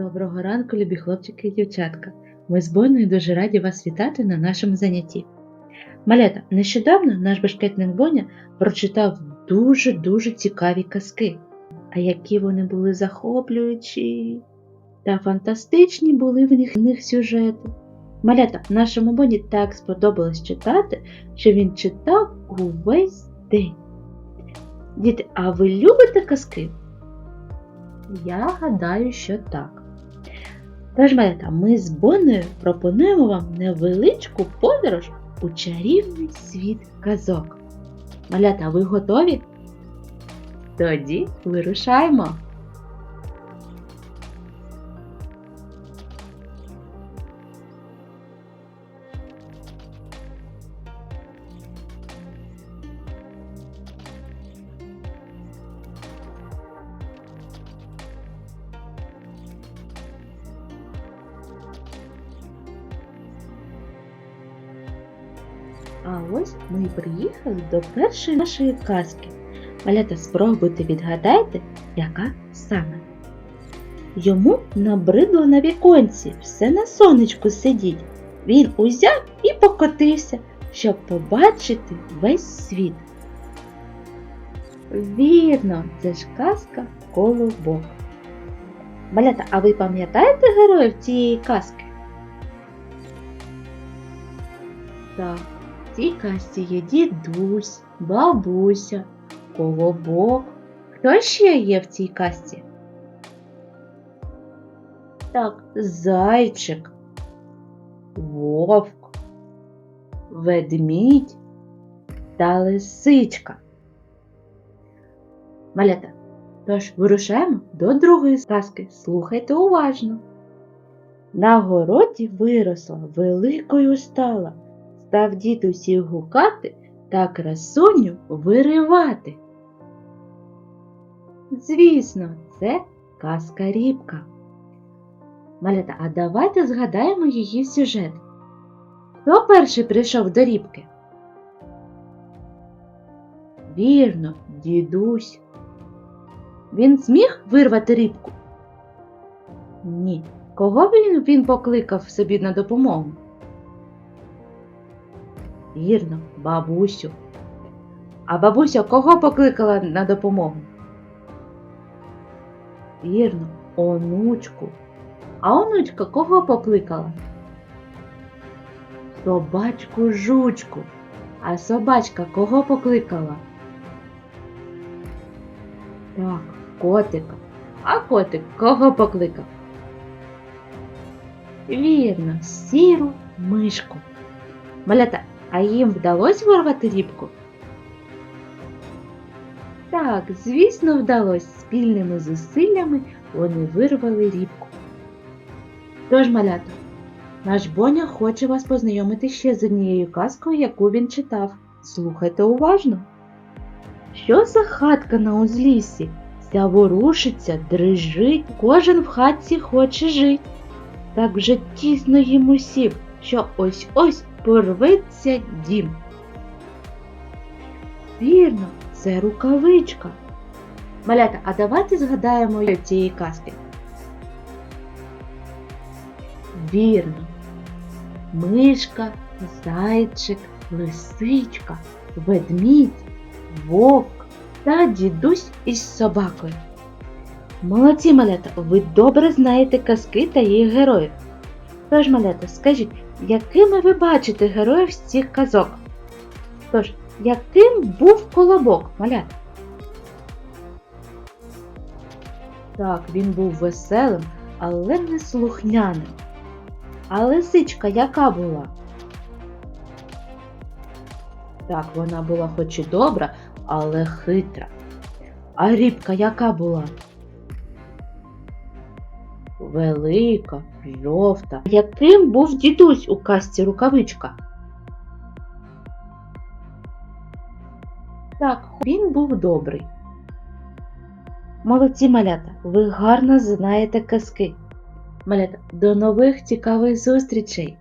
Доброго ранку, любі хлопчики і дівчатка. Ми з Бонною дуже раді вас вітати на нашому занятті. Малята, нещодавно наш бешкетник Боня прочитав дуже-дуже цікаві казки. А які вони були захоплюючі та фантастичні були в них, в них сюжети. Малята, нашому Боні так сподобалось читати, що він читав увесь день. Діти, а ви любите казки? Я гадаю, що так. Тож, малята, ми з Бонною пропонуємо вам невеличку подорож у чарівний світ казок. Малята, ви готові? Тоді вирушаємо. А ось ми й приїхали до першої нашої казки. Малята, спробуйте відгадайте, яка саме. Йому набридло на віконці все на сонечку сидіть. Він узяв і покотився, щоб побачити весь світ. Вірно, це ж казка колобок. Малята, а ви пам'ятаєте героїв цієї казки? Так. Цій казці є дідусь, бабуся, колобок. Хто ще є в цій казці? Так, зайчик, вовк, ведмідь та лисичка. Малята, тож вирушаємо до другої сказки. Слухайте уважно. На городі виросла, великою стала став дід усіх гукати та красуню виривати. Звісно, це казка рібка. Малята, а давайте згадаємо її сюжет. Хто перший прийшов до рібки? Вірно, дідусь. Він зміг вирвати рібку? Ні. Кого він, він покликав собі на допомогу? Вірно, бабусю. А бабуся кого покликала на допомогу? Вірно, онучку. А онучка кого покликала? Собачку жучку. А собачка кого покликала? Так, котика. А котик кого покликав? Вірно, сіру мишку. Малята, а їм вдалося вирвати рібку? Так, звісно, вдалося. Спільними зусиллями вони вирвали рібку. Тож, малята, наш Боня хоче вас познайомити ще з однією казкою, яку він читав. Слухайте уважно. Що за хатка на узліссі? Вся ворушиться, дрижить, кожен в хатці хоче жить. Так вже тісно їм усім, що ось-ось порветься дім. Вірно, це рукавичка. Малята, а давайте згадаємо цієї казки. Вірно. Мишка, зайчик, лисичка, ведмідь, вовк та дідусь із собакою. Молодці малята, ви добре знаєте казки та їх героїв. Тож, малята, скажіть, якими ви бачите героїв з цих казок? Тож, яким був колобок, малята? Так, він був веселим, але не слухняним. А лисичка яка була? Так, вона була хоч і добра, але хитра. А рібка яка була? Велика, жовта. Яким був дідусь у казці рукавичка? Так, він був добрий. Молодці малята, ви гарно знаєте казки. Малята, до нових цікавих зустрічей!